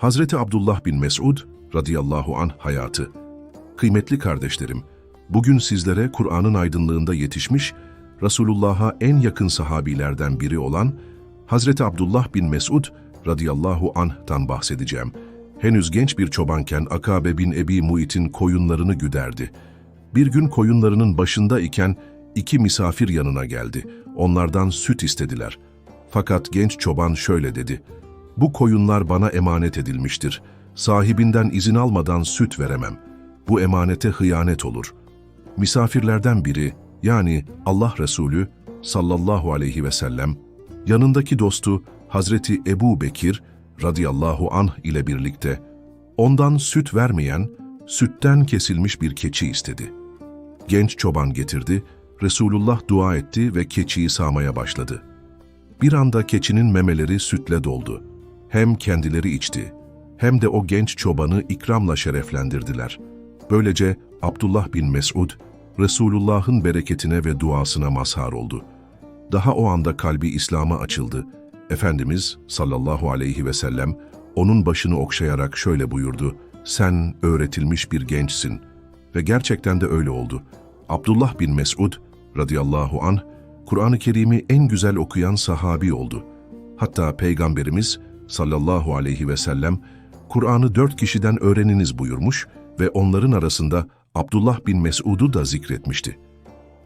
Hazreti Abdullah bin Mesud radıyallahu anh hayatı. Kıymetli kardeşlerim, bugün sizlere Kur'an'ın aydınlığında yetişmiş, Resulullah'a en yakın sahabilerden biri olan Hazreti Abdullah bin Mesud radıyallahu anh'tan bahsedeceğim. Henüz genç bir çobanken Akabe bin Ebi Muit'in koyunlarını güderdi. Bir gün koyunlarının başında iken iki misafir yanına geldi. Onlardan süt istediler. Fakat genç çoban şöyle dedi. Bu koyunlar bana emanet edilmiştir. Sahibinden izin almadan süt veremem. Bu emanete hıyanet olur. Misafirlerden biri, yani Allah Resulü sallallahu aleyhi ve sellem, yanındaki dostu Hazreti Ebu Bekir radıyallahu anh ile birlikte ondan süt vermeyen, sütten kesilmiş bir keçi istedi. Genç çoban getirdi, Resulullah dua etti ve keçiyi sağmaya başladı. Bir anda keçinin memeleri sütle doldu. Hem kendileri içti, hem de o genç çobanı ikramla şereflendirdiler. Böylece Abdullah bin Mesud, Resulullah'ın bereketine ve duasına mazhar oldu. Daha o anda kalbi İslam'a açıldı. Efendimiz sallallahu aleyhi ve sellem onun başını okşayarak şöyle buyurdu. Sen öğretilmiş bir gençsin. Ve gerçekten de öyle oldu. Abdullah bin Mesud radıyallahu anh, Kur'an-ı Kerim'i en güzel okuyan sahabi oldu. Hatta Peygamberimiz sallallahu aleyhi ve sellem, Kur'an'ı dört kişiden öğreniniz buyurmuş ve onların arasında Abdullah bin Mesud'u da zikretmişti.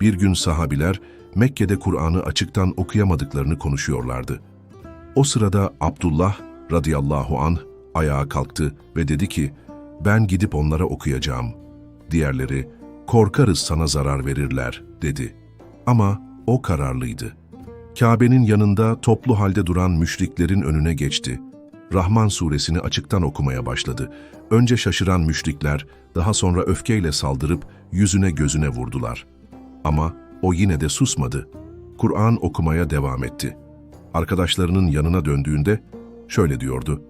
Bir gün sahabiler Mekke'de Kur'an'ı açıktan okuyamadıklarını konuşuyorlardı. O sırada Abdullah radıyallahu anh ayağa kalktı ve dedi ki, ben gidip onlara okuyacağım. Diğerleri, korkarız sana zarar verirler, dedi. Ama o kararlıydı. Kabe'nin yanında toplu halde duran müşriklerin önüne geçti. Rahman suresini açıktan okumaya başladı. Önce şaşıran müşrikler, daha sonra öfkeyle saldırıp yüzüne gözüne vurdular. Ama o yine de susmadı. Kur'an okumaya devam etti. Arkadaşlarının yanına döndüğünde şöyle diyordu.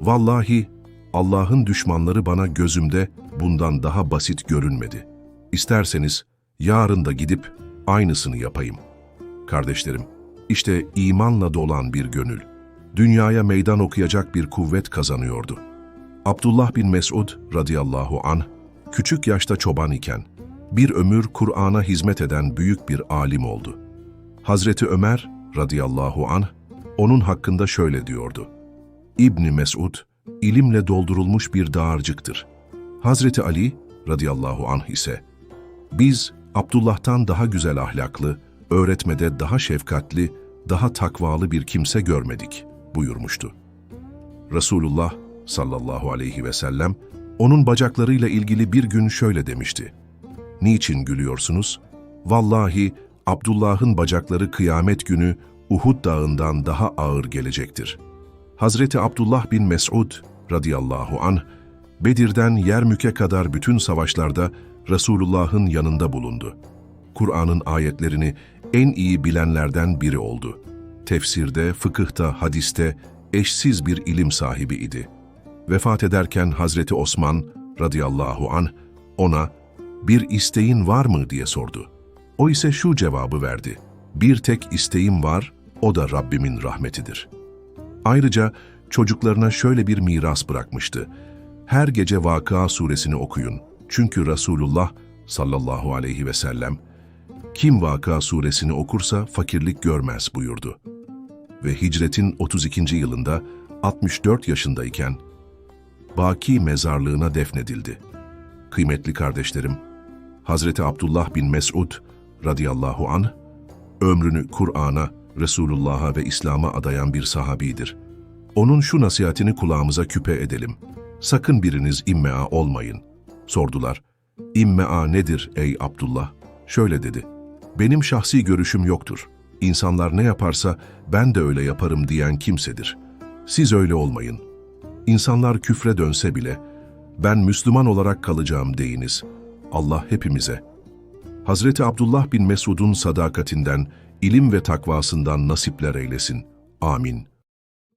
Vallahi Allah'ın düşmanları bana gözümde bundan daha basit görünmedi. İsterseniz yarın da gidip aynısını yapayım. Kardeşlerim, işte imanla dolan bir gönül, dünyaya meydan okuyacak bir kuvvet kazanıyordu. Abdullah bin Mesud radıyallahu anh, küçük yaşta çoban iken, bir ömür Kur'an'a hizmet eden büyük bir alim oldu. Hazreti Ömer radıyallahu anh, onun hakkında şöyle diyordu. İbni Mesud, ilimle doldurulmuş bir dağarcıktır. Hazreti Ali radıyallahu anh ise, biz Abdullah'tan daha güzel ahlaklı, öğretmede daha şefkatli, daha takvalı bir kimse görmedik buyurmuştu. Resulullah sallallahu aleyhi ve sellem onun bacaklarıyla ilgili bir gün şöyle demişti. Niçin gülüyorsunuz? Vallahi Abdullah'ın bacakları kıyamet günü Uhud dağından daha ağır gelecektir. Hazreti Abdullah bin Mesud radıyallahu anh, Bedir'den Yermük'e kadar bütün savaşlarda Resulullah'ın yanında bulundu. Kur'an'ın ayetlerini en iyi bilenlerden biri oldu. Tefsirde, fıkıhta, hadiste eşsiz bir ilim sahibi idi. Vefat ederken Hazreti Osman radıyallahu anh ona bir isteğin var mı diye sordu. O ise şu cevabı verdi. Bir tek isteğim var, o da Rabbimin rahmetidir. Ayrıca çocuklarına şöyle bir miras bırakmıştı. Her gece Vakıa suresini okuyun. Çünkü Resulullah sallallahu aleyhi ve sellem kim Vakıa suresini okursa fakirlik görmez buyurdu. Ve hicretin 32. yılında 64 yaşındayken Baki mezarlığına defnedildi. Kıymetli kardeşlerim, Hazreti Abdullah bin Mesud radıyallahu anh, ömrünü Kur'an'a, Resulullah'a ve İslam'a adayan bir sahabidir. Onun şu nasihatini kulağımıza küpe edelim. Sakın biriniz immea olmayın. Sordular. İmmea nedir ey Abdullah? Şöyle dedi. Benim şahsi görüşüm yoktur. İnsanlar ne yaparsa ben de öyle yaparım diyen kimsedir. Siz öyle olmayın. İnsanlar küfre dönse bile ben Müslüman olarak kalacağım deyiniz. Allah hepimize. Hazreti Abdullah bin Mesud'un sadakatinden, ilim ve takvasından nasipler eylesin. Amin.